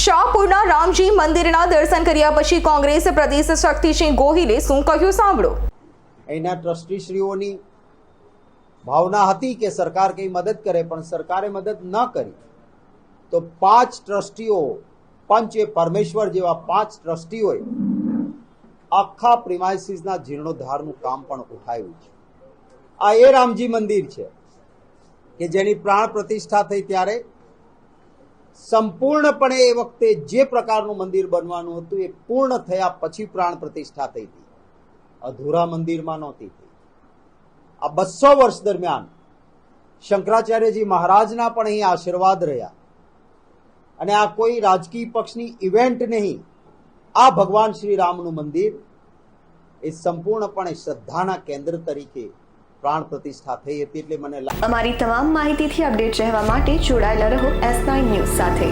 શાહપુરના રામજી મંદિરના દર્શન કર્યા પછી કોંગ્રેસ પ્રદેશ શક્તિસિંહ ગોહિલે શું કહ્યું સાંભળો. અહીંના ટ્રસ્ટીશ્રીઓની ભાવના હતી કે સરકાર કંઈ મદદ કરે, પણ સરકારે મદદ ન કરી. તો પાંચ ટ્રસ્ટીઓ, પંચે પરમેશ્વર જેવા પાંચ ટ્રસ્ટીઓએ આખા પ્રિમાઇસીસના જીર્ણોદ્ધારનું કામ પણ ઉઠાવ્યું છે. આ એ રામજી મંદિર છે કે જેની પ્રાણ પ્રતિષ્ઠા થઈ ત્યારે સંપૂર્ણપણે એ વખતે જે પ્રકારનું મંદિર બનવાનું હતું એ પૂર્ણ થયા પછી પ્રાણ પ્રતિષ્ઠા થઈ હતી. અધૂરા મંદિરમાં નહોતી થઈ. આ બસો વર્ષ દરમિયાન શંકરાચાર્યજી મહારાજના પણ અહીં આશીર્વાદ રહ્યા. અને આ કોઈ રાજકીય પક્ષની ઇવેન્ટ નહીં, આ ભગવાન શ્રી રામનું મંદિર એ સંપૂર્ણપણે શ્રદ્ધાના કેન્દ્ર તરીકે પ્રાણ પ્રતિષ્ઠા થઈ હતી એટલે મને અમારી તમામ માહિતીથી અપડેટ રહેવા માટે જોડાયેલા રહો એસ નાઇન ન્યૂઝ સાથે.